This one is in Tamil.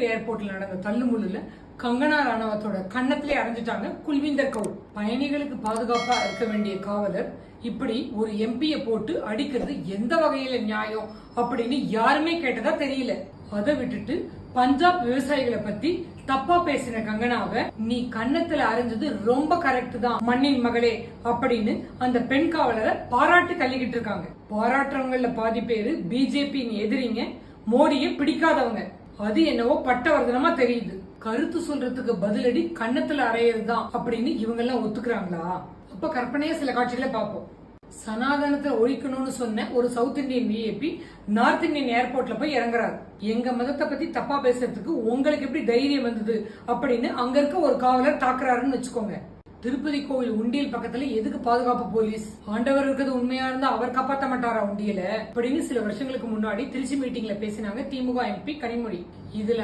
சண்டிகர் ஏர்போர்ட்ல நடந்த தள்ளுமுள்ளுல கங்கனா ராணவத்தோட கன்னத்திலே அடைஞ்சிட்டாங்க குல்விந்தர் கவுர் பயணிகளுக்கு பாதுகாப்பா இருக்க வேண்டிய காவலர் இப்படி ஒரு எம்பிய போட்டு அடிக்கிறது எந்த வகையில நியாயம் அப்படின்னு யாருமே கேட்டதா தெரியல. அதை விட்டுட்டு பஞ்சாப் விவசாயிகளை பத்தி தப்பா பேசின கங்கனாவை நீ கன்னத்துல அரைஞ்சது ரொம்ப கரெக்ட் தான் மண்ணின் மகளே அப்படின்னு அந்த பெண் காவலரை பாராட்டு தள்ளிக்கிட்டு இருக்காங்க. பாராட்டுறவங்கள பாதி பேரு பிஜேபி எதிரிங்க மோடியை பிடிக்காதவங்க. அது என்னவோ பட்டவர்தனமா தெரியுது. கருத்து சொல்றதுக்கு பதிலடி கண்ணத்துல அறையதுதான் அப்படின்னு இவங்க எல்லாம் ஒத்துக்கிறாங்களா? அப்ப கற்பனையா சில காட்சிகளை பார்ப்போம். சனாதனத்தை ஒழிக்கணும்னு சொன்ன ஒரு south Indian VIP north Indian ஏர்போர்ட்ல போய் இறங்குறாரு. எங்க மதத்தை பத்தி தப்பா பேசுறதுக்கு உங்களுக்கு எப்படி தைரியம் வந்தது அப்படின்னு அங்க இருக்க ஒரு காவலர் தாக்குறாருன்னு வச்சுக்கோங்க. திருப்பதி கோவில் உண்டியல் பக்கத்துல எதுக்கு பாதுகாப்பு போலீஸ்? ஆண்டவர் இருக்கிறது உண்மையா இருந்தா அவர் காப்பாத்த மாட்டாரா உண்டியல? அப்படின்னு சில வருஷங்களுக்கு முன்னாடி திருச்சி மீட்டிங்ல பேசினாங்க திமுக எம்பி கனிமொழி. இதுல